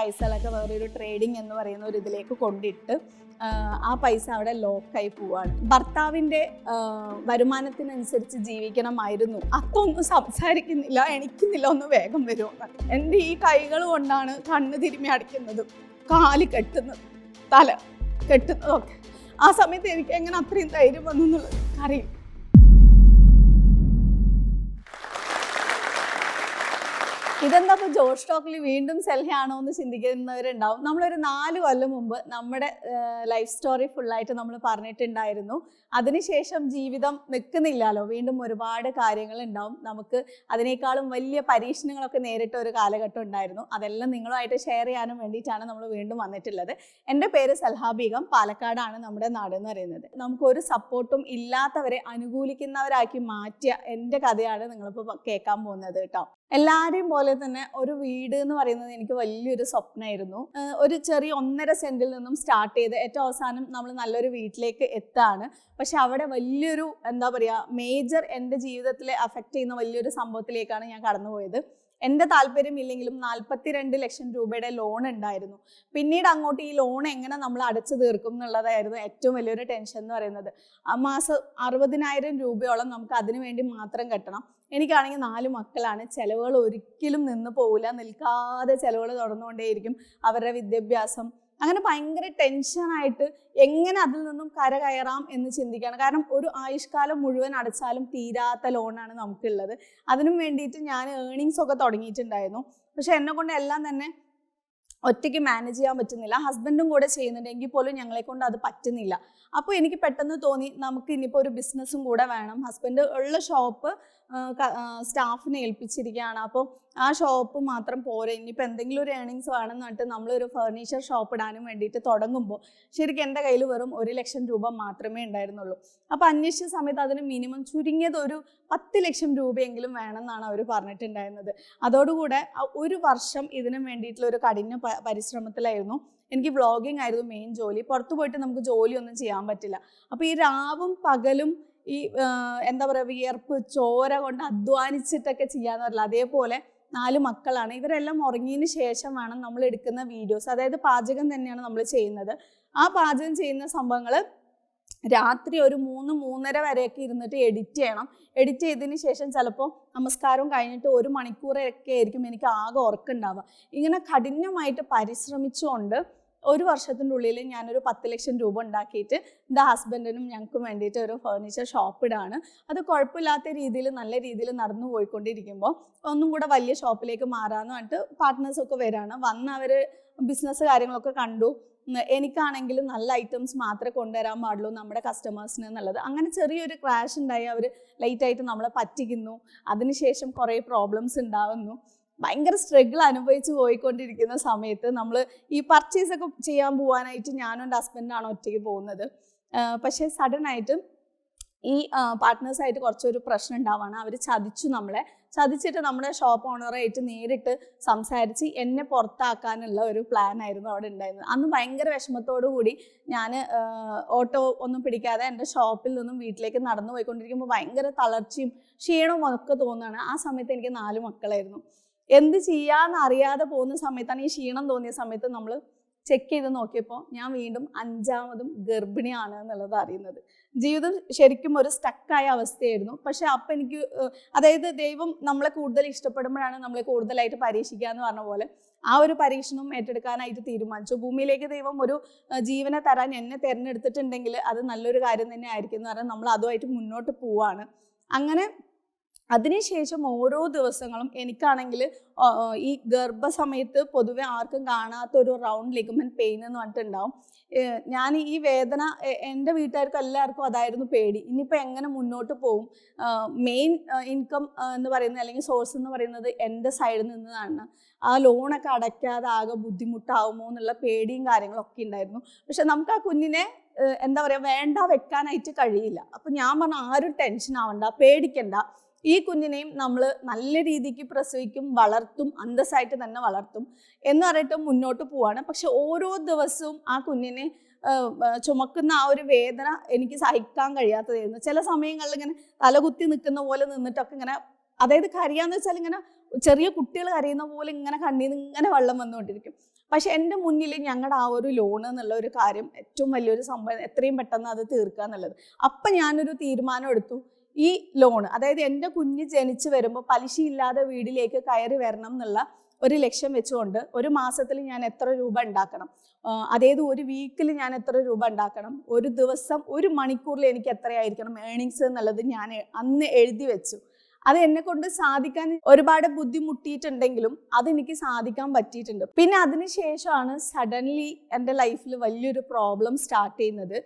പൈസകളൊക്കെ വേറൊരു ട്രേഡിംഗ് എന്ന് പറയുന്ന ഒരു ഇതിലേക്ക് കൊണ്ടിട്ട് ആ, പൈസ അവിടെ ലോക്കായി പോവാണ്. ഭർത്താവിന്റെ വരുമാനത്തിനനുസരിച്ച് ജീവിക്കണമായിരുന്നു. അതൊന്നും സംസാരിക്കുന്നില്ല എണിക്കുന്നില്ല ഒന്ന് വേഗം വരുമോ എന്റെ ഈ കൈകൾ കൊണ്ടാണ് കണ്ണ് തിരുമ്മി അടിക്കുന്നതും കാൽ കെട്ടുന്നതും തല കെട്ടുന്നതൊക്കെ ആ സമയത്ത് എനിക്ക് എങ്ങനെ അത്രയും ധൈര്യം വന്നു എന്നുള്ളത് അറിയും ഇതെന്താ ഇപ്പോൾ ജോർജ് ടോക്കിൽ വീണ്ടും സെൽഹയാണോ എന്ന് ചിന്തിക്കുന്നവരുണ്ടാവും. നമ്മളൊരു നാല് കൊല്ലം മുമ്പ് നമ്മുടെ ലൈഫ് സ്റ്റോറി ഫുള്ളായിട്ട് നമ്മൾ പറഞ്ഞിട്ടുണ്ടായിരുന്നു. അതിനുശേഷം ജീവിതം നിൽക്കുന്നില്ലല്ലോ. വീണ്ടും ഒരുപാട് കാര്യങ്ങൾ ഉണ്ടാവും നമുക്ക് അതിനേക്കാളും വലിയ പരീക്ഷണങ്ങളൊക്കെ നേരിട്ട ഒരു കാലഘട്ടം ഉണ്ടായിരുന്നു. അതെല്ലാം നിങ്ങളുമായിട്ട് ഷെയർ ചെയ്യാനും വേണ്ടിയിട്ടാണ് നമ്മൾ വീണ്ടും വന്നിട്ടുള്ളത്. എന്റെ പേര് സൽഹാബീഗം പാലക്കാടാണ് നമ്മുടെ നാട് എന്ന് പറയുന്നത്. നമുക്കൊരു സപ്പോർട്ടും ഇല്ലാത്തവരെ അനുകൂലിക്കുന്നവരാക്കി മാറ്റിയ എന്റെ കഥയാണ് നിങ്ങളിപ്പോൾ കേൾക്കാൻ പോകുന്നത് കേട്ടോ. എല്ലാവരെയും പോലെ തന്നെ ഒരു വീട് എന്ന് പറയുന്നത് എനിക്ക് വലിയൊരു സ്വപ്നമായിരുന്നു ഒരു ചെറിയ ഒന്നര സെന്റിൽ നിന്നും സ്റ്റാർട്ട് ചെയ്ത് ഏറ്റവും അവസാനം നമ്മൾ നല്ലൊരു വീട്ടിലേക്ക് എത്താണ്. പക്ഷെ അവിടെ വലിയൊരു എന്താ പറയുക മേജർ എന്റെ ജീവിതത്തിലെ അഫക്റ്റ് ചെയ്യുന്ന വലിയൊരു സംഭവത്തിലേക്കാണ് ഞാൻ കടന്നുപോയത്. എന്റെ താല്പര്യം ഇല്ലെങ്കിലും നാൽപ്പത്തിരണ്ട് ലക്ഷം രൂപയുടെ ലോൺ ഉണ്ടായിരുന്നു. പിന്നീട് അങ്ങോട്ട് ഈ ലോൺ എങ്ങനെ നമ്മൾ അടച്ചു തീർക്കും എന്നുള്ളതായിരുന്നു ഏറ്റവും വലിയൊരു ടെൻഷൻ എന്ന് പറയുന്നത്. ആ മാസം അറുപതിനായിരം രൂപയോളം നമുക്ക് അതിനു വേണ്ടി മാത്രം കെട്ടണം. എനിക്കാണെങ്കിൽ നാല് മക്കളാണ്. ചിലവുകൾ ഒരിക്കലും നിന്ന് പോവില്ല. നിൽക്കാതെ ചിലവുകൾ തുടർന്നുകൊണ്ടേയിരിക്കും അവരുടെ വിദ്യാഭ്യാസം. അങ്ങനെ ഭയങ്കര ടെൻഷനായിട്ട് എങ്ങനെ അതിൽ നിന്നും കര കയറാം എന്ന് ചിന്തിക്കുകയാണ്. കാരണം ഒരു ആയുഷ്കാലം മുഴുവൻ അടച്ചാലും തീരാത്ത ലോണാണ് നമുക്കുള്ളത്. അതിനും വേണ്ടിയിട്ട് ഞാൻ ഏണിങ്സ് ഒക്കെ തുടങ്ങിയിട്ടുണ്ടായിരുന്നു. പക്ഷെ എന്നെ കൊണ്ട് എല്ലാം തന്നെ ഒറ്റയ്ക്ക് മാനേജ് ചെയ്യാൻ പറ്റുന്നില്ല. ഹസ്ബൻഡും കൂടെ ചെയ്യുന്നുണ്ട്. എങ്കിൽ പോലും ഞങ്ങളെ കൊണ്ട് അത് പറ്റുന്നില്ല. അപ്പോൾ എനിക്ക് പെട്ടെന്ന് തോന്നി നമുക്ക് ഇനിയിപ്പോൾ ഒരു ബിസിനസ്സും കൂടെ വേണം. ഹസ്ബൻഡ് ഉള്ള ഷോപ്പ് സ്റ്റാഫിനെ ഏൽപ്പിച്ചിരിക്കുകയാണ്. അപ്പോൾ ആ ഷോപ്പ് മാത്രം പോരെ. ഇനിയിപ്പോൾ എന്തെങ്കിലും ഒരു ഏണിങ്സ് വേണമെന്ന് പറഞ്ഞിട്ട് നമ്മളൊരു ഫർണിച്ചർ ഷോപ്പ് ഇടാനും വേണ്ടിയിട്ട് തുടങ്ങുമ്പോൾ ശരിക്കും എന്റെ കയ്യിൽ വെറും ഒരു ലക്ഷം രൂപ മാത്രമേ ഉണ്ടായിരുന്നുള്ളൂ. അപ്പോൾ അന്വേഷിച്ച സമയത്ത് അതിന് മിനിമം ചുരുങ്ങിയത് ഒരു പത്ത് ലക്ഷം രൂപയെങ്കിലും വേണമെന്നാണ് അവർ പറഞ്ഞിട്ടുണ്ടായിരുന്നത്. അതോടുകൂടെ ഒരു വർഷം ഇതിനു വേണ്ടിയിട്ടുള്ള ഒരു കഠിന പരിശ്രമത്തിലായിരുന്നു. എനിക്ക് വ്ളോഗിങ് ആയിരുന്നു മെയിൻ ജോലി. പുറത്തു പോയിട്ട് നമുക്ക് ജോലിയൊന്നും ചെയ്യാൻ പറ്റില്ല. അപ്പോൾ ഈ രാവും പകലും ഈ എന്താ പറയുക വിയർപ്പ് ചോര കൊണ്ട് അധ്വാനിച്ചിട്ടൊക്കെ ചെയ്യാന്ന് പറഞ്ഞില്ല. അതേപോലെ നാല് മക്കളാണ്. ഇവരെല്ലാം ഉറങ്ങിയതിന് ശേഷം വേണം നമ്മൾ എടുക്കുന്ന വീഡിയോസ്. അതായത് പാചകം തന്നെയാണ് നമ്മൾ ചെയ്യുന്നത്. ആ പാചകം ചെയ്യുന്ന സംഭവങ്ങൾ രാത്രി ഒരു മൂന്ന് മൂന്നര വരെയൊക്കെ ഇരുന്നിട്ട് എഡിറ്റ് ചെയ്യണം. എഡിറ്റ് ചെയ്തതിന് ശേഷം ചിലപ്പോൾ നമസ്കാരം കഴിഞ്ഞിട്ട് ഒരു മണിക്കൂറൊക്കെ ആയിരിക്കും എനിക്ക് ആകെ ഉറക്കുണ്ടാവുക ഇങ്ങനെ കഠിനമായിട്ട് പരിശ്രമിച്ചുകൊണ്ട് ഒരു വർഷത്തിന്റെ ഉള്ളിൽ ഞാനൊരു പത്ത് ലക്ഷം രൂപ ഉണ്ടാക്കിയിട്ട് എന്റെ ഹസ്ബൻഡിനും ഞങ്ങൾക്കും വേണ്ടിയിട്ട് ഒരു ഫർണിച്ചർ ഷോപ്പ് ഇടാണ്. അത് കുഴപ്പമില്ലാത്ത രീതിയിൽ നല്ല രീതിയിൽ നടന്നു പോയിക്കൊണ്ടിരിക്കുമ്പോൾ ഒന്നും കൂടെ വലിയ ഷോപ്പിലേക്ക് മാറാമെന്ന് പറഞ്ഞിട്ട് പാർട്ട്നേഴ്സൊക്കെ വരാണ്. വന്ന് അവർ ബിസിനസ് കാര്യങ്ങളൊക്കെ കണ്ടു. എനിക്കാണെങ്കിൽ നല്ല ഐറ്റംസ് മാത്രമേ കൊണ്ടുവരാൻ പാടുള്ളൂ നമ്മുടെ കസ്റ്റമേഴ്സിന് എന്നുള്ളത്. അങ്ങനെ ചെറിയൊരു ക്രാഷ് ഉണ്ടായി. അവർ ലൈറ്റായിട്ട് നമ്മളെ പറ്റിക്കുന്നു. അതിനുശേഷം കുറേ പ്രോബ്ലംസ് ഉണ്ടാവുന്നു. ഭയങ്കര സ്ട്രഗിൾ അനുഭവിച്ച് പോയിക്കൊണ്ടിരിക്കുന്ന സമയത്ത് നമ്മൾ ഈ പർച്ചേസ് ഒക്കെ ചെയ്യാൻ പോകാനായിട്ട് ഞാനും എന്റെ ഹസ്ബൻഡാണ് ഒറ്റയ്ക്ക് പോകുന്നത്. പക്ഷേ സഡൻ ആയിട്ട് ഈ പാർട്ട്നേഴ്സായിട്ട് കുറച്ചൊരു പ്രശ്നം ഉണ്ടാവുകയാണ് അവർ ചതിച്ചു നമ്മളെ. ചതിച്ചിട്ട് നമ്മുടെ ഷോപ്പ് ഓണറായിട്ട് നേരിട്ട് സംസാരിച്ച് എന്നെ പുറത്താക്കാനുള്ള ഒരു പ്ലാൻ ആയിരുന്നു അവിടെ ഉണ്ടായിരുന്നത്. അന്ന് ഭയങ്കര വിഷമത്തോടു കൂടി ഞാൻ ഓട്ടോ ഒന്നും പിടിക്കാതെ എന്റെ ഷോപ്പിൽ നിന്നും വീട്ടിലേക്ക് നടന്നു പോയിക്കൊണ്ടിരിക്കുമ്പോൾ ഭയങ്കര തളർച്ചയും ക്ഷീണവും ഒക്കെ തോന്നുകയാണ്. ആ സമയത്ത് എനിക്ക് നാല് മക്കളായിരുന്നു. എന്ത് ചെയ്യാന്ന് അറിയാതെ പോകുന്ന സമയത്താണ് ഈ ക്ഷീണം തോന്നിയ സമയത്ത് നമ്മൾ ചെക്ക് ചെയ്ത് നോക്കിയപ്പോൾ ഞാൻ വീണ്ടും അഞ്ചാമതും ഗർഭിണിയാണ് എന്നുള്ളത് അറിയുന്നത്. ജീവിതം ശരിക്കും ഒരു സ്റ്റക്കായ അവസ്ഥയായിരുന്നു. പക്ഷെ അപ്പം എനിക്ക് അതായത് ദൈവം നമ്മളെ കൂടുതൽ ഇഷ്ടപ്പെടുമ്പോഴാണ് നമ്മളെ കൂടുതലായിട്ട് പരീക്ഷിക്കുക എന്ന് പറഞ്ഞ പോലെ ആ ഒരു പരീക്ഷണം ഏറ്റെടുക്കാനായിട്ട് തീരുമാനിച്ചു. ഭൂമിയിലേക്ക് ദൈവം ഒരു ജീവനെ തരാൻ എന്നെ തിരഞ്ഞെടുത്തിട്ടുണ്ടെങ്കിൽ അത് നല്ലൊരു കാര്യം തന്നെ ആയിരിക്കും എന്ന് പറഞ്ഞാൽ നമ്മൾ അതുമായിട്ട് മുന്നോട്ട് പോവാണ്. അങ്ങനെ അതിനുശേഷം ഓരോ ദിവസങ്ങളും എനിക്കാണെങ്കിൽ ഈ ഗർഭസമയത്ത് പൊതുവെ ആർക്കും കാണാത്ത ഒരു റൗണ്ട് ലിഗമെന്റ് പെയിൻ എന്ന് പറഞ്ഞിട്ടുണ്ടാവും ഞാൻ ഈ വേദന എന്റെ വീട്ടുകാർക്കും എല്ലാവർക്കും അതായിരുന്നു പേടി. ഇനിയിപ്പോൾ എങ്ങനെ മുന്നോട്ട് പോകും മെയിൻ ഇൻകം എന്ന് പറയുന്നത് അല്ലെങ്കിൽ സോഴ്സ് എന്ന് പറയുന്നത് എന്റെ സൈഡിൽ നിന്നതാണ്. ആ ലോണൊക്കെ അടയ്ക്കാതെ ആകെ ബുദ്ധിമുട്ടാവുമോ എന്നുള്ള പേടിയും കാര്യങ്ങളൊക്കെ ഉണ്ടായിരുന്നു. പക്ഷെ നമുക്ക് ആ കുഞ്ഞിനെ എന്താ പറയുക വേണ്ട വെക്കാനായിട്ട് കഴിയില്ല. അപ്പം ഞാൻ പറഞ്ഞ ആരും ടെൻഷൻ ആവണ്ട പേടിക്കണ്ട. ഈ കുഞ്ഞിനെയും നമ്മൾ നല്ല രീതിക്ക് പ്രസവിക്കും വളർത്തും അന്തസ്സായിട്ട് തന്നെ വളർത്തും എന്ന് പറഞ്ഞിട്ട് മുന്നോട്ട് പോവാണ്. പക്ഷെ ഓരോ ദിവസവും ആ കുഞ്ഞിനെ ചുമക്കുന്ന ആ ഒരു വേദന എനിക്ക് സഹിക്കാൻ കഴിയാത്തതായിരുന്നു. ചില സമയങ്ങളിൽ ഇങ്ങനെ തലകുത്തി നിൽക്കുന്ന പോലെ നിന്നിട്ടൊക്കെ ഇങ്ങനെ അതായത് കരയാന്ന് വെച്ചാൽ ഇങ്ങനെ ചെറിയ കുട്ടികൾ കരയുന്ന പോലെ ഇങ്ങനെ കണ്ണീന്ന് ഇങ്ങനെ വെള്ളം വന്നുകൊണ്ടിരിക്കും. പക്ഷെ എന്റെ മുന്നിൽ ഞങ്ങളുടെ ആ ഒരു ലോൺ എന്നുള്ള ഒരു കാര്യം ഏറ്റവും വലിയൊരു സംഭവം എത്രയും പെട്ടെന്ന് അത് തീർക്കുക എന്നുള്ളത്. അപ്പം ഞാനൊരു തീരുമാനം എടുത്തു. ഈ ലോൺ അതായത് എന്റെ കുഞ്ഞ് ജനിച്ച് വരുമ്പോൾ പലിശയില്ലാതെ വീടിലേക്ക് കയറി വരണം എന്നുള്ള ഒരു ലക്ഷ്യം വെച്ചുകൊണ്ട് ഒരു മാസത്തിൽ ഞാൻ എത്ര രൂപ ഉണ്ടാക്കണം? അതായത് ഒരു വീക്കിൽ ഞാൻ എത്ര രൂപ ഉണ്ടാക്കണം? ഒരു ദിവസം ഒരു മണിക്കൂറിൽ എനിക്ക് എത്രയായിരിക്കണം ഏണിങ്സ് എന്നുള്ളത് ഞാൻ അന്ന് എഴുതി വെച്ചു. അത് എന്നെ കൊണ്ട് സാധിക്കാൻ ഒരുപാട് ബുദ്ധിമുട്ടിയിട്ടുണ്ടെങ്കിലും അതെനിക്ക് സാധിക്കാൻ പറ്റിയിട്ടുണ്ട്. പിന്നെ അതിനുശേഷമാണ് സഡൻലി എന്റെ ലൈഫിൽ വലിയൊരു പ്രോബ്ലം സ്റ്റാർട്ട് ചെയ്യുന്നത്.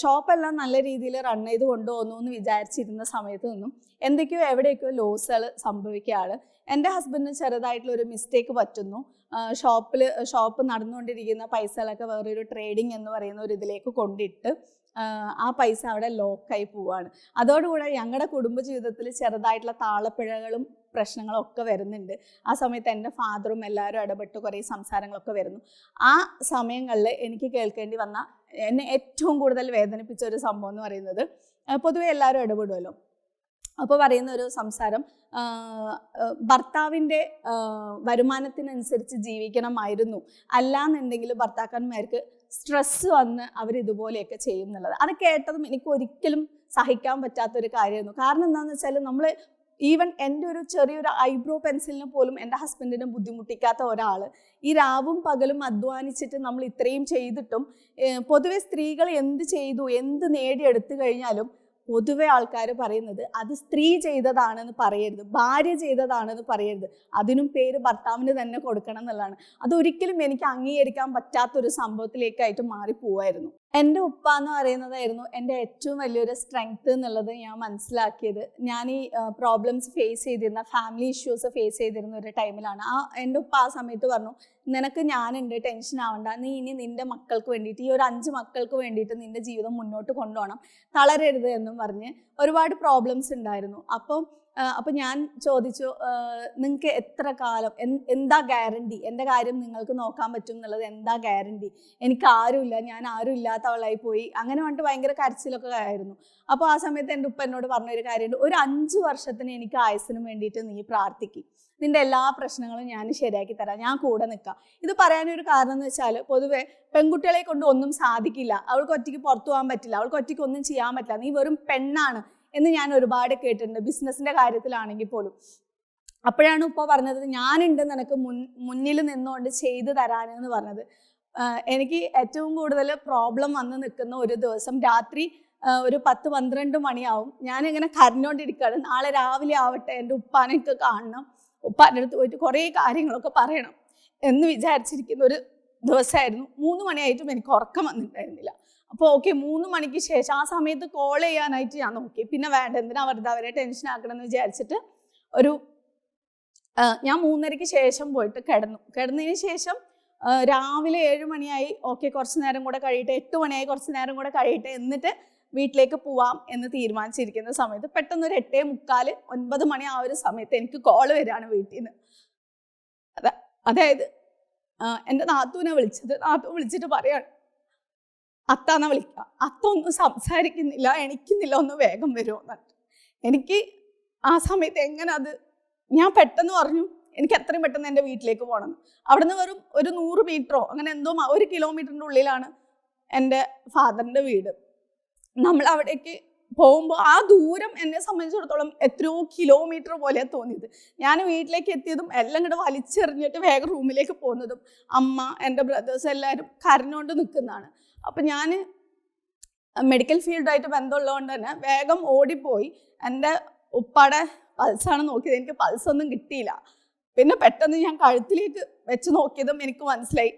ഷോപ്പെല്ലാം നല്ല രീതിയിൽ റൺ ചെയ്ത് കൊണ്ടുപോകുന്നു എന്ന് വിചാരിച്ചിരുന്ന സമയത്ത് നിന്നും എന്തൊക്കെയോ എവിടെയൊക്കെയോ ലോസുകൾ സംഭവിക്കുകയാണ്. എന്റെ ഹസ്ബൻഡിന് ചെറുതായിട്ടുള്ള ഒരു മിസ്റ്റേക്ക് പറ്റുന്നു ഷോപ്പിൽ ഷോപ്പ് നടന്നുകൊണ്ടിരിക്കുന്ന പൈസകളൊക്കെ വേറൊരു ട്രേഡിംഗ് എന്ന് പറയുന്ന ഒരു ഇതിലേക്ക് കൊണ്ടിട്ട് ആ പൈസ അവിടെ ലോക്കായി പോവാണ്. അതോടുകൂടെ ഞങ്ങളുടെ കുടുംബജീവിതത്തിൽ ചെറുതായിട്ടുള്ള താളപ്പിഴകളും പ്രശ്നങ്ങളും ഒക്കെ വരുന്നുണ്ട്. ആ സമയത്ത് എന്റെ ഫാദറും എല്ലാവരും ഇടപെട്ട് കുറേ സംസാരങ്ങളൊക്കെ വരുന്നു. ആ സമയങ്ങളിൽ എനിക്ക് കേൾക്കേണ്ടി വന്ന എന്നെ ഏറ്റവും കൂടുതൽ വേദനിപ്പിച്ച ഒരു സംഭവം എന്ന് പറയുന്നത് പൊതുവെ എല്ലാവരും ഇടപെടുമല്ലോ അപ്പോൾ പറയുന്ന ഒരു സംസാരം ഭർത്താവിന്റെ വരുമാനത്തിനനുസരിച്ച് ജീവിക്കണമായിരുന്നു. അല്ലാന്നുണ്ടെങ്കിൽ ഭർത്താക്കന്മാർക്ക് സ്ട്രെസ് വന്ന് അവർ ഇതുപോലെയൊക്കെ ചെയ്യും അത് കേട്ടതും എനിക്ക് ഒരിക്കലും സഹിക്കാൻ പറ്റാത്തൊരു കാര്യമായിരുന്നു. കാരണം എന്താണെന്ന് വെച്ചാൽ നമ്മൾ ഈവൻ എന്റെ ഒരു ചെറിയൊരു ഐബ്രോ പെൻസിലിന് പോലും എന്റെ ഹസ്ബൻഡിനെ ബുദ്ധിമുട്ടിക്കാത്ത ഒരാൾ ഈ രാവും പകലും അധ്വാനിച്ചിട്ട് നമ്മൾ ഇത്രയും ചെയ്തിട്ടും പൊതുവെ സ്ത്രീകൾ എന്ത് ചെയ്തു എന്ത് നേടിയെടുത്തു കഴിഞ്ഞാലും പൊതുവെ ആൾക്കാർ പറയുന്നത് അത് സ്ത്രീ ചെയ്തതാണെന്ന് പറയരുത് ഭാര്യ ചെയ്തതാണെന്ന് പറയരുത്. അതിനും പേര് ഭർത്താവിന് തന്നെ കൊടുക്കണം എന്നുള്ളതാണ്. അതൊരിക്കലും എനിക്ക് അംഗീകരിക്കാൻ പറ്റാത്തൊരു സംഭവത്തിലേക്കായിട്ട് മാറിപ്പോവായിരുന്നു. എന്റെ ഉപ്പ എന്ന് പറയുന്നതായിരുന്നു എന്റെ ഏറ്റവും വലിയൊരു സ്ട്രെങ്ത് എന്നുള്ളത് ഞാൻ മനസ്സിലാക്കിയത്. ഞാൻ ഈ പ്രോബ്ലംസ് ഫേസ് ചെയ്തിരുന്ന ഫാമിലി ഇഷ്യൂസ് ഫേസ് ചെയ്തിരുന്ന ഒരു ടൈമിലാണ് ആ എന്റെ ഉപ്പ ആ സമയത്ത് പറഞ്ഞു നിനക്ക് ഞാനുണ്ട് ടെൻഷൻ ആവണ്ട. നീ ഇനി നിന്റെ മക്കൾക്ക് വേണ്ടിയിട്ട് ഈ ഒരു അഞ്ച് മക്കൾക്ക് വേണ്ടിയിട്ട് നിന്റെ ജീവിതം മുന്നോട്ട് കൊണ്ടുപോകണം. തളരരുത് എന്നും പറഞ്ഞ് ഒരുപാട് പ്രോബ്ലംസ് ഉണ്ടായിരുന്നു. അപ്പം അപ്പം ഞാൻ ചോദിച്ചു നിങ്ങൾക്ക് എത്ര കാലം എന്താ ഗ്യാരണ്ടി എന്റെ കാര്യം നിങ്ങൾക്ക് നോക്കാൻ പറ്റും എന്നുള്ളത് എന്താ ഗ്യാരണ്ടി എനിക്ക് ആരുമില്ല ഞാൻ ആരും ഇല്ലാത്തവളായി പോയി. അങ്ങനെ പറഞ്ഞിട്ട് ഭയങ്കര കരച്ചിലൊക്കെ ആയിരുന്നു. അപ്പോൾ ആ സമയത്ത് എന്റെ ഉപ്പ എന്നോട് പറഞ്ഞൊരു കാര്യമുണ്ട്. ഒരു അഞ്ച് വർഷത്തിന് എനിക്ക് ആയുസിനും വേണ്ടിയിട്ട് നീ പ്രാർത്ഥിക്കും. നിന്റെ എല്ലാ പ്രശ്നങ്ങളും ഞാൻ ശരിയാക്കി തരാം. ഞാൻ കൂടെ നിൽക്കാം. ഇത് പറയാനൊരു കാരണം എന്ന് വെച്ചാൽ പൊതുവെ പെൺകുട്ടികളെ കൊണ്ട് ഒന്നും സാധിക്കില്ല. അവൾക്ക് ഒറ്റയ്ക്ക് പുറത്തു പോകാൻ പറ്റില്ല. അവൾക്ക് ഒറ്റയ്ക്ക് ഒന്നും ചെയ്യാൻ പറ്റില്ല. നീ വെറും പെണ്ണാണ്. എന്ന് ഞാൻ ഒരുപാട് കേട്ടിട്ടുണ്ട് ബിസിനസിന്റെ കാര്യത്തിലാണെങ്കിൽ പോലും. അപ്പോഴാണ് ഉപ്പ പറഞ്ഞത് ഞാനുണ്ട് നിനക്ക് മുൻ മുന്നിൽ നിന്നുകൊണ്ട് ചെയ്തു തരാനെന്ന് പറഞ്ഞത്. എനിക്ക് ഏറ്റവും കൂടുതൽ പ്രോബ്ലം വന്ന് നിൽക്കുന്ന ഒരു ദിവസം രാത്രി ഒരു പത്ത് പന്ത്രണ്ട് മണിയാവും. ഞാനിങ്ങനെ കരഞ്ഞോണ്ടിരിക്കുകയാണ്. നാളെ രാവിലെ ആവട്ടെ എന്റെ ഉപ്പാനൊക്കെ കാണണം. ഉപ്പാന്റെ അടുത്ത് പോയിട്ട് കുറേ കാര്യങ്ങളൊക്കെ പറയണം എന്ന് വിചാരിച്ചിരിക്കുന്ന ഒരു ദിവസമായിരുന്നു. മൂന്ന് മണിയായിട്ടും എനിക്ക് ഉറക്കം വന്നിട്ടുണ്ടായിരുന്നില്ല. അപ്പോൾ ഓക്കെ മൂന്ന് മണിക്ക് ശേഷം ആ സമയത്ത് കോൾ ചെയ്യാനായിട്ട് ഞാൻ നോക്കി. പിന്നെ വേണ്ട എന്തിനാ വെറുതെ അവരെ ടെൻഷൻ ആക്കണം എന്ന് വിചാരിച്ചിട്ട് ഒരു ഞാൻ മൂന്നരയ്ക്ക് ശേഷം പോയിട്ട് കിടന്നു. കിടന്നതിന് ശേഷം രാവിലെ ഏഴ് മണിയായി. ഓക്കെ കുറച്ച് നേരം കൂടെ കഴിയട്ടെ. എട്ട് മണിയായി കുറച്ച് നേരം കൂടെ കഴിയട്ടെ. എന്നിട്ട് വീട്ടിലേക്ക് പോവാം എന്ന് തീരുമാനിച്ചിരിക്കുന്ന സമയത്ത് പെട്ടെന്ന് ഒരു എട്ടേ മുക്കാൽ ഒൻപത് മണി ആ ഒരു സമയത്ത് എനിക്ക് കോൾ വരികയാണ് വീട്ടിൽ നിന്ന് അതെ അതായത് എന്റെ നാത്തൂനെ വിളിച്ചത്. നാത്തു വിളിച്ചിട്ട് പറയാണ് അത്താന്ന വിളിക്കുക അത്ത ഒന്നും സംസാരിക്കുന്നില്ല എണിക്കുന്നില്ല ഒന്ന് വേഗം വരുമോ എനിക്ക് ആ സമയത്ത് എങ്ങനെ അത് ഞാൻ പെട്ടെന്ന് പറഞ്ഞു എനിക്ക് എത്രയും പെട്ടെന്ന് എന്റെ വീട്ടിലേക്ക് പോകണം. അവിടുന്ന് വെറും ഒരു നൂറ് മീറ്ററോ അങ്ങനെ എന്തോ ഒരു കിലോമീറ്ററിന്റെ ഉള്ളിലാണ് എന്റെ ഫാദറിന്റെ വീട്. നമ്മൾ അവിടേക്ക് പോകുമ്പോൾ ആ ദൂരം എന്നെ സംബന്ധിച്ചിടത്തോളം എത്രയോ കിലോമീറ്റർ പോലെ തോന്നിയത്. ഞാൻ വീട്ടിലേക്ക് എത്തിയതും എല്ലാം കൂടെ വലിച്ചെറിഞ്ഞിട്ട് വേഗം റൂമിലേക്ക് പോകുന്നതും അമ്മ എന്റെ ബ്രദേഴ്സ് എല്ലാവരും കരഞ്ഞുകൊണ്ട് നിൽക്കുന്നതാണ്. അപ്പം ഞാൻ മെഡിക്കൽ ഫീൽഡായിട്ട് ബന്ധമുള്ളതുകൊണ്ട് തന്നെ വേഗം ഓടിപ്പോയി. എന്റെ ഉപ്പാടെ പൾസാണ് നോക്കിയത്. എനിക്ക് പൾസൊന്നും കിട്ടിയില്ല. പിന്നെ പെട്ടെന്ന് ഞാൻ കഴുത്തിലേക്ക് വെച്ച് നോക്കിയതും എനിക്ക് മനസ്സിലായി.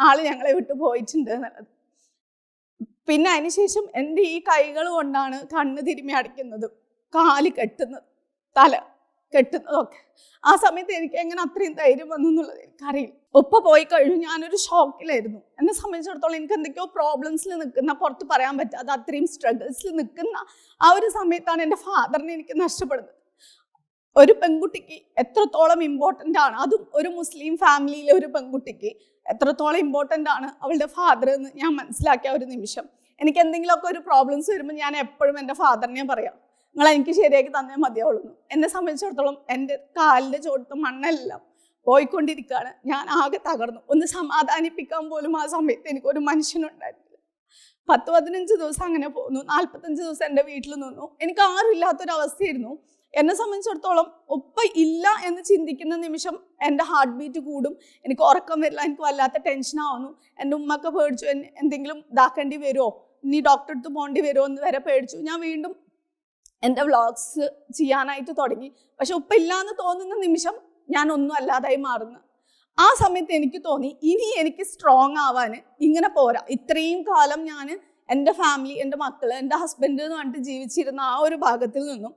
ആൾ ഞങ്ങളെ വിട്ടു പോയിട്ടുണ്ട് എന്നുള്ളത്. പിന്നെ അതിനുശേഷം എന്റെ ഈ കൈകൾ കൊണ്ടാണ് കണ്ണ് തിരുമ്മി അടയ്ക്കുന്നതും. കാൽ കെട്ടുന്നത്. തല. കെട്ടുന്നതൊക്കെ ആ സമയത്ത് എനിക്ക് എങ്ങനെ അത്രയും ധൈര്യം വന്നു എന്നുള്ളത് എനിക്കറിയില്ല. ഉപ്പ പോയി കഴിഞ്ഞു. ഞാനൊരു ഷോക്കിലായിരുന്നു. എന്നെ സംബന്ധിച്ചിടത്തോളം എനിക്ക് എന്തൊക്കെയോ പ്രോബ്ലംസിൽ നിൽക്കുന്ന പുറത്ത് പറയാൻ പറ്റാതെ അത്രയും സ്ട്രഗിൾസിൽ നിൽക്കുന്ന ആ ഒരു സമയത്താണ് എന്റെ ഫാദറിനെ എനിക്ക് നഷ്ടപ്പെടുന്നത്. ഒരു പെൺകുട്ടിക്ക് എത്രത്തോളം ഇമ്പോർട്ടന്റ് ആണ് അതും ഒരു മുസ്ലിം ഫാമിലിയിലെ ഒരു പെൺകുട്ടിക്ക് എത്രത്തോളം ഇമ്പോർട്ടന്റ് ആണ് അവളുടെ ഫാദർ എന്ന് ഞാൻ മനസ്സിലാക്കിയ ഒരു നിമിഷം. എനിക്ക് എന്തെങ്കിലുമൊക്കെ ഒരു പ്രോബ്ലംസ് വരുമ്പോൾ ഞാൻ എപ്പോഴും എന്റെ ഫാദറിനെ പറയാം. നിങ്ങൾ എനിക്ക് ശരിയാക്കി തന്നേ മതിയാവുള്ളൂ. എന്നെ സംബന്ധിച്ചിടത്തോളം എന്റെ കാലിന്റെ ചോട്ടത്ത് മണ്ണെല്ലാം പോയിക്കൊണ്ടിരിക്കുകയാണ്. ഞാൻ ആകെ തകർന്നു. ഒന്ന് സമാധാനിപ്പിക്കാൻ പോലും ആ സമയത്ത് എനിക്കൊരു മനുഷ്യനുണ്ടായിരുന്നില്ല. പത്ത് പതിനഞ്ച് ദിവസം അങ്ങനെ പോന്നു. നാൽപ്പത്തഞ്ച് ദിവസം എന്റെ വീട്ടിൽ നിന്നു. എനിക്ക് ആരും ഇല്ലാത്തൊരവസ്ഥയായിരുന്നു. എന്നെ സംബന്ധിച്ചിടത്തോളം ഒപ്പ ഇല്ല എന്ന് ചിന്തിക്കുന്ന നിമിഷം എന്റെ ഹാർട്ട് ബീറ്റ് കൂടും. എനിക്ക് ഉറക്കം വരില്ല. എനിക്ക് വല്ലാത്ത ടെൻഷനാവുന്നു എന്റെ ഉമ്മക്കെ പേടിച്ചു. എന്തെങ്കിലും ഇതാക്കേണ്ടി വരുമോ? ഇനി ഡോക്ടറെ അടുത്ത് പോകേണ്ടി വരുമോ എന്ന് വരെ പേടിച്ചു. ഞാൻ വീണ്ടും എന്റെ വ്ളോഗ്സ് ചെയ്യാനായിട്ട് തുടങ്ങി. പക്ഷെ ഉപ്പ ഇല്ലാന്ന് തോന്നുന്ന നിമിഷം ഞാൻ ഒന്നും അല്ലാതായി മാറുന്നു. ആ സമയത്ത് എനിക്ക് തോന്നി ഇനി എനിക്ക് സ്ട്രോങ് ആവാൻ ഇങ്ങനെ പോരാ. ഇത്രയും കാലം ഞാൻ എന്റെ ഫാമിലി എന്റെ മക്കൾ എന്റെ ഹസ്ബൻഡ് എന്ന് പറഞ്ഞിട്ട് ജീവിച്ചിരുന്ന ആ ഒരു ഭാഗത്തിൽ നിന്നും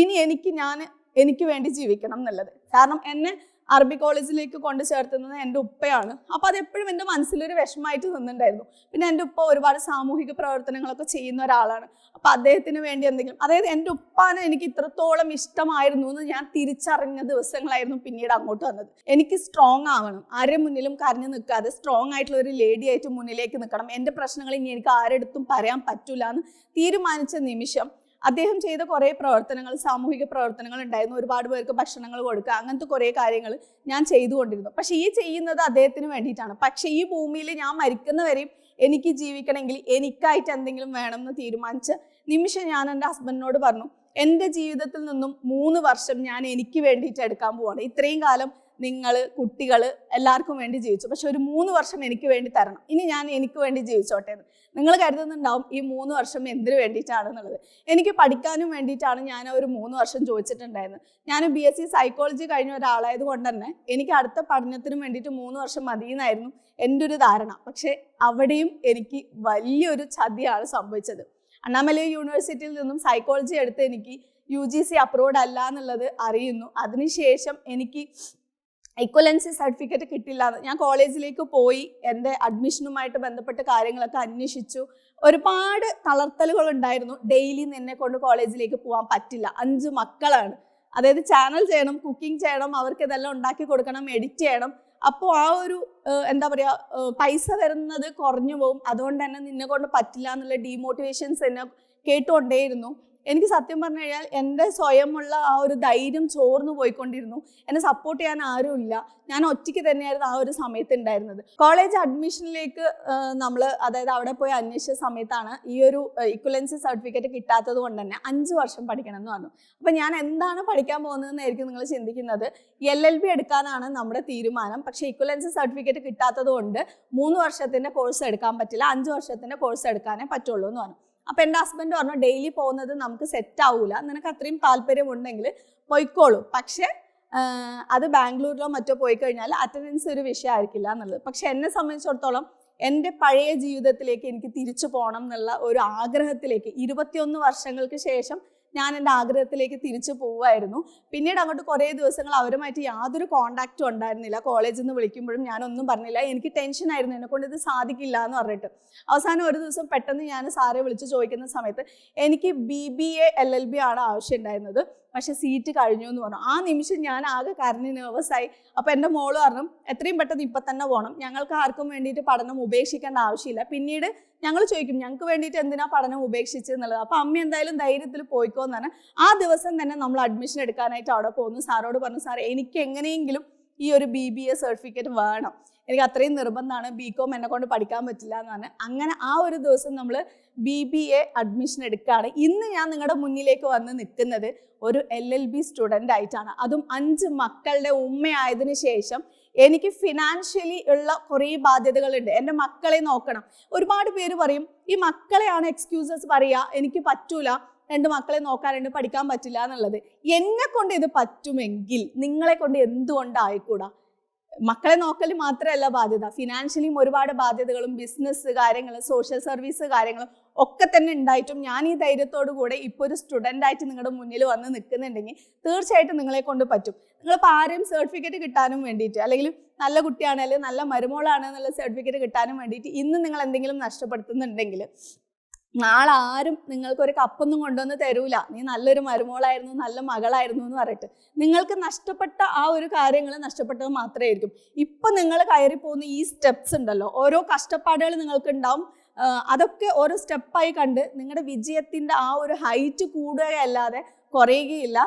ഇനി എനിക്ക് ഞാൻ എനിക്ക് വേണ്ടി ജീവിക്കണം എന്നുള്ളത്. കാരണം എന്നെ അറബി കോളേജിലേക്ക് കൊണ്ട് ചേർത്തുന്നത് എന്റെ ഉപ്പയാണ്. അപ്പോൾ അതെപ്പോഴും എന്റെ മനസ്സിലൊരു വിഷമമായിട്ട് നിന്നിട്ടുണ്ടായിരുന്നു. പിന്നെ എന്റെ ഉപ്പ ഒരുപാട് സാമൂഹിക പ്രവർത്തനങ്ങളൊക്കെ ചെയ്യുന്ന ഒരാളാണ്. അപ്പോൾ അദ്ദേഹത്തിന് വേണ്ടി എന്തെങ്കിലും അതായത് എന്റെ ഉപ്പാനെ എനിക്ക് ഇത്രത്തോളം ഇഷ്ടമായിരുന്നു എന്ന് ഞാൻ തിരിച്ചറിഞ്ഞ ദിവസങ്ങളായിരുന്നു പിന്നീട് അങ്ങോട്ട് വന്നത്. എനിക്ക് സ്ട്രോങ് ആവണം. ആരെ മുന്നിലും കരഞ്ഞു നിൽക്കാതെ സ്ട്രോങ് ആയിട്ടുള്ള ഒരു ലേഡി ആയിട്ട് മുന്നിലേക്ക് നിൽക്കണം. എന്റെ പ്രശ്നങ്ങൾ ഇനി എനിക്ക് ആരെടുത്തും പറയാൻ പറ്റില്ല എന്ന് തീരുമാനിച്ച നിമിഷം അദ്ദേഹം ചെയ്ത കുറേ പ്രവർത്തനങ്ങൾ സാമൂഹിക പ്രവർത്തനങ്ങൾ ഉണ്ടായിരുന്നു. ഒരുപാട് പേർക്ക് ഭക്ഷണങ്ങൾ കൊടുക്കുക അങ്ങനത്തെ കുറേ കാര്യങ്ങൾ ഞാൻ ചെയ്തുകൊണ്ടിരുന്നു പക്ഷെ ഈ ചെയ്യുന്നത് അദ്ദേഹത്തിന് വേണ്ടിയിട്ടാണ്. പക്ഷെ ഈ ഭൂമിയിൽ ഞാൻ മരിക്കുന്നവരെയും എനിക്ക് ജീവിക്കണമെങ്കിൽ എനിക്കായിട്ട് എന്തെങ്കിലും വേണം എന്ന് തീരുമാനിച്ച നിമിഷം ഞാൻ എന്റെ ഹസ്ബൻഡിനോട് പറഞ്ഞു എന്റെ ജീവിതത്തിൽ നിന്നും മൂന്ന് വർഷം ഞാൻ എനിക്ക് വേണ്ടിയിട്ട് എടുക്കാൻ പോവാണ്. ഇത്രയും കാലം നിങ്ങൾ കുട്ടികൾ എല്ലാവർക്കും വേണ്ടി ജീവിച്ചു. പക്ഷെ ഒരു മൂന്ന് വർഷം എനിക്ക് വേണ്ടി തരണം. ഇനി ഞാൻ എനിക്ക് വേണ്ടി ജീവിച്ചോട്ടെ എന്ന്. നിങ്ങൾ കരുതുന്നുണ്ടാവും ഈ മൂന്ന് വർഷം എന്തിനു വേണ്ടിയിട്ടാണെന്നുള്ളത്. എനിക്ക് പഠിക്കാനും വേണ്ടിയിട്ടാണ് ഞാൻ ഒരു മൂന്ന് വർഷം ചോദിച്ചിട്ടുണ്ടായിരുന്നത്. ഞാൻ ബി എസ് സി സൈക്കോളജി കഴിഞ്ഞ ഒരാളായത് കൊണ്ട് തന്നെ എനിക്ക് അടുത്ത പഠനത്തിനും വേണ്ടിയിട്ട് മൂന്ന് വർഷം മതിയെന്നായിരുന്നു എന്റെ ഒരു ധാരണ. പക്ഷേ അവിടെയും എനിക്ക് വലിയൊരു ചതിയാണ് സംഭവിച്ചത്. അണ്ണാമലൈ യൂണിവേഴ്സിറ്റിയിൽ നിന്നും സൈക്കോളജി എടുത്ത് എനിക്ക് യു ജി സി അപ്രൂവ്ഡ് അല്ല എന്നുള്ളത് അറിയുന്നു. അതിനുശേഷം എനിക്ക് ഇക്വലൻസി സർട്ടിഫിക്കറ്റ് കിട്ടില്ലാതെ ഞാൻ കോളേജിലേക്ക് പോയി എന്റെ അഡ്മിഷനുമായിട്ട് ബന്ധപ്പെട്ട കാര്യങ്ങളൊക്കെ അന്വേഷിച്ചു. ഒരുപാട് തളർത്തലുകൾ ഉണ്ടായിരുന്നു. ഡെയിലി നിന്നെ കൊണ്ട് കോളേജിലേക്ക് പോകാൻ പറ്റില്ല. അഞ്ച് മക്കളാണ്. അതായത് ചാനൽ ചെയ്യണം കുക്കിംഗ് ചെയ്യണം അവർക്ക് ഇതെല്ലാം ഉണ്ടാക്കി കൊടുക്കണം എഡിറ്റ് ചെയ്യണം. അപ്പോൾ ആ ഒരു എന്താ പറയുക പൈസ വരുന്നത് കുറഞ്ഞു പോകും അതുകൊണ്ട് തന്നെ നിന്നെ കൊണ്ട് പറ്റില്ല എന്നുള്ള ഡീമോട്ടിവേഷൻസ് എന്നെ കേട്ടുകൊണ്ടേയിരുന്നു. എനിക്ക് സത്യം പറഞ്ഞു കഴിഞ്ഞാൽ എന്റെ സ്വയമുള്ള ആ ഒരു ധൈര്യം ചോർന്നു പോയിക്കൊണ്ടിരുന്നു. എന്നെ സപ്പോർട്ട് ചെയ്യാൻ ആരും ഇല്ല. ഞാൻ ഒറ്റയ്ക്ക് തന്നെയായിരുന്നു ആ ഒരു സമയത്ത് ഉണ്ടായിരുന്നത്. കോളേജ് അഡ്മിഷനിലേക്ക് നമ്മൾ അതായത് അവിടെ പോയി അന്വേഷിച്ച സമയത്താണ് ഈ ഒരു ഇക്വലൻസി സർട്ടിഫിക്കറ്റ് കിട്ടാത്തത് കൊണ്ട് തന്നെ അഞ്ച് വർഷം പഠിക്കണം എന്ന് പറഞ്ഞു. അപ്പം ഞാൻ എന്താണ് പഠിക്കാൻ പോകുന്നതെന്നായിരിക്കും നിങ്ങൾ ചിന്തിക്കുന്നത്? എൽ എൽ ബി എടുക്കാനാണ് നമ്മുടെ തീരുമാനം. പക്ഷേ ഇക്വലൻസി സർട്ടിഫിക്കറ്റ് കിട്ടാത്തത് കൊണ്ട് മൂന്ന് വർഷത്തിന്റെ കോഴ്സ് എടുക്കാൻ പറ്റില്ല. അഞ്ച് വർഷത്തിന്റെ കോഴ്സ് എടുക്കാനേ പറ്റുള്ളൂ എന്ന് പറഞ്ഞു. അപ്പം എന്റെ ഹസ്ബൻഡ് പറഞ്ഞു ഡെയിലി പോകുന്നത് നമുക്ക് സെറ്റ് ആവൂല. നിനക്ക് അത്രയും താല്പര്യമുണ്ടെങ്കിൽ പൊയ്ക്കോളൂ. പക്ഷേ അത് ബാംഗ്ലൂരിലോ മറ്റോ പോയി കഴിഞ്ഞാൽ അറ്റൻഡൻസ് ഒരു വിഷയമായിരിക്കില്ല എന്നുള്ളത്. പക്ഷെ എന്നെ സംബന്ധിച്ചിടത്തോളം എന്റെ പഴയ ജീവിതത്തിലേക്ക് എനിക്ക് തിരിച്ചു പോകണം എന്നുള്ള ഒരു ആഗ്രഹത്തിലേക്ക് ഇരുപത്തിയൊന്ന് വർഷങ്ങൾക്ക് ശേഷം ഞാൻ എന്റെ ആഗ്രഹത്തിലേക്ക് തിരിച്ചു പോവുമായിരുന്നു പിന്നീട് അങ്ങോട്ട് കുറേ ദിവസങ്ങൾ അവരുമായിട്ട് യാതൊരു കോണ്ടാക്റ്റും ഉണ്ടായിരുന്നില്ല. കോളേജിൽ നിന്ന് വിളിക്കുമ്പോഴും ഞാനൊന്നും പറഞ്ഞില്ല. എനിക്ക് ടെൻഷനായിരുന്നു എന്നെ കൊണ്ട് ഇത് സാധിക്കില്ല എന്ന് പറഞ്ഞിട്ട്. അവസാനം ഒരു ദിവസം പെട്ടെന്ന് ഞാൻ സാറെ വിളിച്ച് ചോദിക്കുന്ന സമയത്ത് എനിക്ക് B B A L L B ആണ് ആവശ്യമുണ്ടായിരുന്നത് പക്ഷെ സീറ്റ് കഴിഞ്ഞു എന്ന് പറഞ്ഞു. ആ നിമിഷം ഞാൻ ആകെ കരഞ്ഞ് നെർവസായി അപ്പോൾ എന്റെ മോൾ പറഞ്ഞു എത്രയും പെട്ടെന്ന് ഇപ്പം തന്നെ പോകണം ഞങ്ങൾക്ക് ആർക്കും വേണ്ടിയിട്ട് പഠനം ഉപേക്ഷിക്കേണ്ട ആവശ്യമില്ല. പിന്നീട് ഞങ്ങൾ ചോദിക്കും ഞങ്ങൾക്ക് വേണ്ടിയിട്ട് എന്തിനാ പഠനം ഉപേക്ഷിച്ചത് എന്നുള്ളത്? അപ്പോൾ അമ്മ എന്തായാലും ധൈര്യത്തിൽ പോയിക്കോ എന്ന് ആ ദിവസം തന്നെ നമ്മൾ അഡ്മിഷൻ എടുക്കാനായിട്ട് അവിടെ പോകുന്നു സാറോട് പറഞ്ഞു സാർ എനിക്ക് എങ്ങനെയെങ്കിലും ഈ ഒരു ബി ബി എ സർട്ടിഫിക്കറ്റ് വേണം. എനിക്ക് അത്രയും നിർബന്ധമാണ് ബി കോം എന്നെ കൊണ്ട് പഠിക്കാൻ പറ്റില്ല എന്ന് പറഞ്ഞ്. അങ്ങനെ ആ ഒരു ദിവസം നമ്മൾ ബി ബി എ അഡ്മിഷൻ എടുക്കുകയാണ്. ഇന്ന് ഞാൻ നിങ്ങളുടെ മുന്നിലേക്ക് വന്ന് നിൽക്കുന്നത് ഒരു എൽ എൽ ബി സ്റ്റുഡന്റ് ആയിട്ടാണ്. അതും അഞ്ച് മക്കളുടെ ഉമ്മയായതിനു ശേഷം എനിക്ക് ഫിനാൻഷ്യലി ഉള്ള കുറേ ബാധ്യതകളുണ്ട്. എന്റെ മക്കളെ നോക്കണം. ഒരുപാട് പേര് പറയും ഈ മക്കളെയാണ് എക്സ്ക്യൂസസ് പറയുക എനിക്ക് പറ്റൂല. രണ്ട് മക്കളെ നോക്കാനുണ്ട് പഠിക്കാൻ പറ്റില്ല എന്നുള്ളത്. എന്നെ കൊണ്ട് ഇത് പറ്റുമെങ്കിൽ നിങ്ങളെ കൊണ്ട് എന്തുകൊണ്ടായിക്കൂടാ? മക്കളെ നോക്കൽ മാത്രമല്ല ബാധ്യത. ഫിനാൻഷ്യലിയും ഒരുപാട് ബാധ്യതകളും ബിസിനസ് കാര്യങ്ങൾ സോഷ്യൽ സർവീസ് കാര്യങ്ങളും ഒക്കെ തന്നെ ഉണ്ടായിട്ടും ഞാൻ ഈ ധൈര്യത്തോടു കൂടെ ഇപ്പോൾ ഒരു സ്റ്റുഡന്റ് ആയിട്ട് നിങ്ങളുടെ മുന്നിൽ വന്ന് നിൽക്കുന്നുണ്ടെങ്കിൽ തീർച്ചയായിട്ടും നിങ്ങളെ കൊണ്ട് പറ്റും. നിങ്ങളിപ്പോൾ ആരെയും സർട്ടിഫിക്കറ്റ് കിട്ടാനും വേണ്ടിയിട്ട് അല്ലെങ്കിൽ നല്ല കുട്ടിയാണ് അല്ലെങ്കിൽ നല്ല മരുമോളാണ് എന്നുള്ള സർട്ടിഫിക്കറ്റ് കിട്ടാനും വേണ്ടിയിട്ട് ഇന്ന് നിങ്ങൾ എന്തെങ്കിലും നഷ്ടപ്പെടുത്തുന്നുണ്ടെങ്കിൽ നാളെ ആരും നിങ്ങൾക്ക് ഒരു കപ്പൊന്നും കൊണ്ടുവന്ന് തരൂല. നീ നല്ലൊരു മരുമോളായിരുന്നു നല്ല മകളായിരുന്നു എന്ന് പറയട്ടെ നിങ്ങൾക്ക് നഷ്ടപ്പെട്ട ആ ഒരു കാര്യങ്ങൾ നഷ്ടപ്പെട്ടത് മാത്രമേ ആയിരിക്കും ഇപ്പൊ നിങ്ങൾ കയറി പോകുന്ന ഈ സ്റ്റെപ്സ് ഉണ്ടല്ലോ. ഓരോ കഷ്ടപ്പാടുകൾ നിങ്ങൾക്ക് ഉണ്ടാവും അതൊക്കെ ഓരോ സ്റ്റെപ്പായി കണ്ട് നിങ്ങളുടെ വിജയത്തിന്റെ ആ ഒരു ഹൈറ്റ് കൂടുകയല്ലാതെ കുറയുകയില്ല.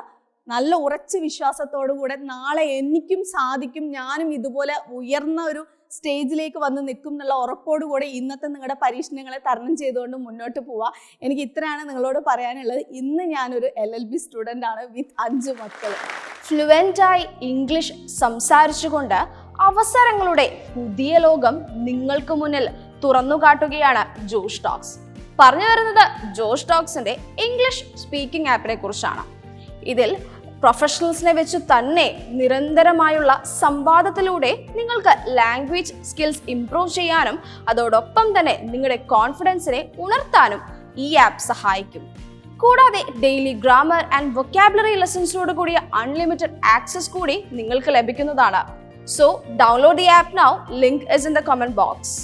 നല്ല ഉറച്ച വിശ്വാസത്തോടു കൂടെ നാളെ എനിക്കും സാധിക്കും. ഞാനും ഇതുപോലെ ഉയർന്ന ഒരു സ്റ്റേജിലേക്ക് വന്ന് നിൽക്കും എന്നുള്ള ഉറപ്പോടുകൂടെ ഇന്നത്തെ നിങ്ങളുടെ പരീക്ഷണങ്ങളെ തരണം ചെയ്തുകൊണ്ട് മുന്നോട്ട് പോവുക എനിക്ക് ഇത്രയാണ് നിങ്ങളോട് പറയാനുള്ളത്. ഇന്ന് ഞാനൊരു എൽ എൽ ബി സ്റ്റുഡന്റ് ആണ് വിത്ത് അഞ്ച് മക്കൾ ഫ്ലുവന്റായി ഇംഗ്ലീഷ് സംസാരിച്ചുകൊണ്ട് അവസരങ്ങളുടെ പുതിയ ലോകം നിങ്ങൾക്ക് മുന്നിൽ തുറന്നു കാട്ടുകയാണ് ജോഷ് ടോക്സ്. പറഞ്ഞു വരുന്നത് ജോഷ് ടോക്സിന്റെ ഇംഗ്ലീഷ് സ്പീക്കിംഗ് ആപ്പിനെ കുറിച്ചാണ്. ഇതിൽ പ്രൊഫഷണൽസിനെ വെച്ച് തന്നെ നിരന്തരമായുള്ള സംവാദത്തിലൂടെ നിങ്ങൾക്ക് ലാംഗ്വേജ് സ്കിൽസ് ഇംപ്രൂവ് ചെയ്യാനും അതോടൊപ്പം തന്നെ നിങ്ങളുടെ കോൺഫിഡൻസിനെ ഉണർത്താനും ഈ ആപ്പ് സഹായിക്കും. കൂടാതെ ഡെയിലി ഗ്രാമർ ആൻഡ് വൊക്കാബുലറി ലെസൺസിനോട് കൂടിയ അൺലിമിറ്റഡ് ആക്സസ് കൂടി നിങ്ങൾക്ക് ലഭിക്കുന്നതാണ്. So download the app now link is in the comment box